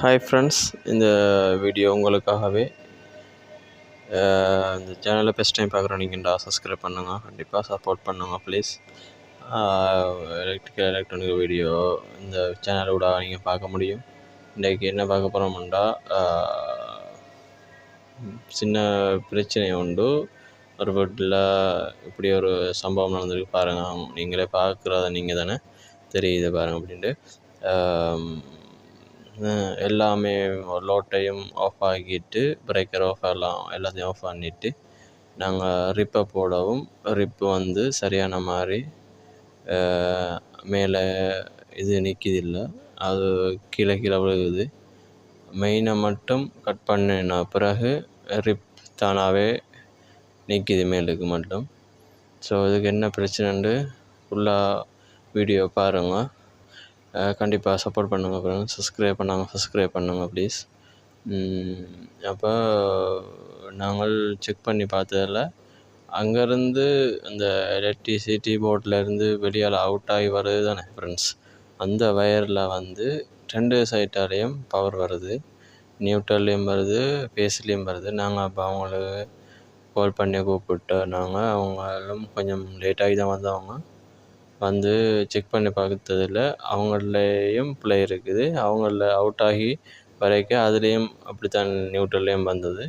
Hi friends இந்த video உங்களுக்காகவே இந்த சேனலை ஃபஸ்ட் டைம் பார்க்குறோம் நீங்கள்டா சப்ஸ்கிரைப் பண்ணுங்க கண்டிப்பாக சப்போர்ட் பண்ணுங்கள் ப்ளீஸ் எலக்ட்ரிக்கல் எலக்ட்ரானிக் வீடியோ இந்த சேனலோட நீங்கள் பார்க்க முடியும். இன்றைக்கு என்ன பார்க்க போகிறோம்டா சின்ன பிரச்சனை உண்டு. ஒரு வீட்டில் இப்படி ஒரு சம்பவம் நடந்திருக்கு பாருங்கள் நீங்களே பார்க்குறத நீங்கள் தானே தெரியுது பாருங்கள் அப்படின்ட்டு. எல்லாமே லோட்டையும் ஆஃப் ஆக்கிட்டு பிரேக்கர் ஆஃப் எல்லாம் எல்லாத்தையும் ஆஃப் பண்ணிவிட்டு நாங்கள் ரிப்பை போடவும் ரிப்பு வந்து சரியான மாதிரி மேலே இது நிற்கிதில்ல அது கீழே கீழே விழுகுது. மெயினை மட்டும் கட் பண்ணின பிறகு ரிப் தானாகவே நிற்கிது மேலுக்கு மட்டும். ஸோ இதுக்கு என்ன பிரச்சனைன்ட்டு ஃபுல்லாக வீடியோ பாருங்கள் கண்டிப்பாக சப்போர்ட் பண்ணுங்கள் அப்புறம் சப்ஸ்கிரைப் பண்ணாங்க சப்ஸ்கிரைப் பண்ணுங்கள் ப்ளீஸ் அப்போ நாங்கள் செக் பண்ணி பார்த்ததில் அங்கேருந்து அந்த எலக்ட்ரிசிட்டி போர்ட்லேருந்து வெளியால் அவுட் ஆகி வருது தானே ஃப்ரெண்ட்ஸ் அந்த வயரில் வந்து ரெண்டு சைட்டாலேயும் பவர் வருது. நியூட்ரல்லையும் வருது பேஸ்லேயும் வருது. நாங்கள் அப்போ அவங்களுக்கு கால் பண்ணி கூப்பிட்டு நாங்கள் அவங்களும் கொஞ்சம் லேட்டாகி தான் வந்தவங்க. வந்து செக் பண்ணி பார்த்ததில் அவங்களையும் பிளே இருக்குது. அவங்கள அவுட் ஆகி வரைக்கும் அதுலேயும் அப்படித்தான் நியூட்ரல்லையும் வந்தது.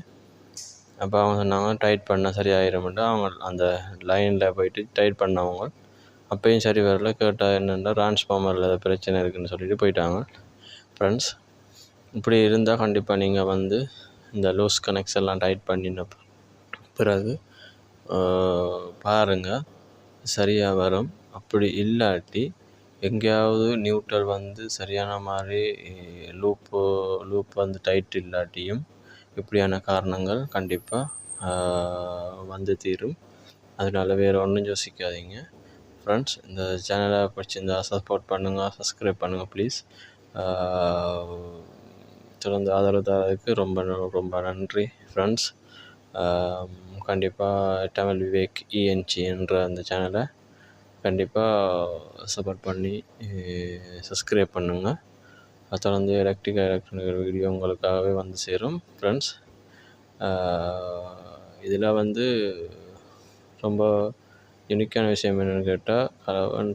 அப்போ அவங்க சொன்னாங்க டைட் பண்ணால் சரியாயிரும்ட்டு அவங்க அந்த லைனில் போயிட்டு டைட் பண்ணவங்க அப்பயும் சரி வரல. கேட்டால் என்னென்னா டிரான்ஸ்ஃபார்மரில் ஏதோ பிரச்சனை இருக்குதுன்னு சொல்லிட்டு போயிட்டாங்க. ஃப்ரெண்ட்ஸ் இப்படி இருந்தால் கண்டிப்பாக நீங்கள் வந்து இந்த லூஸ் கனெக்ஷன் எல்லாம் டைட் பண்ணின பிறகு பாருங்கள் சரியாக வரும். அப்படி இல்லாட்டி எங்கேயாவது நியூட்ரல் வந்து சரியான மாதிரி லூப்பு லூப் வந்து டைட் இல்லாட்டியும் இப்படியான காரணங்கள் கண்டிப்பாக வந்து தீரும். அதனால வேறு ஒன்றும் யோசிக்காதீங்க. ஃப்ரெண்ட்ஸ் இந்த சேனலை பிடிச்சிருந்தா சப்போர்ட் பண்ணுங்கள் சப்ஸ்கிரைப் பண்ணுங்கள் ப்ளீஸ் தொடர்ந்து ஆதரவு தரதுக்கு ரொம்ப ந- ரொம்ப நன்றி ஃப்ரெண்ட்ஸ் கண்டிப்பாக தமிழ் விவேக் இஎன்ஜி என்ற அந்த சேனலை கண்டிப்பாக சப்போர்ட் பண்ணி சப்ஸ்கிரைப் பண்ணுங்கள் அதை தொடர்ந்து எலக்ட்ரிக்கல் எலக்ட்ரானிக் வீடியோ உங்களுக்காகவே வந்து சேரும் ஃப்ரெண்ட்ஸ் இதில் வந்து ரொம்ப யுனிக்கான விஷயம் என்னென்னு கேட்டால் கலவன்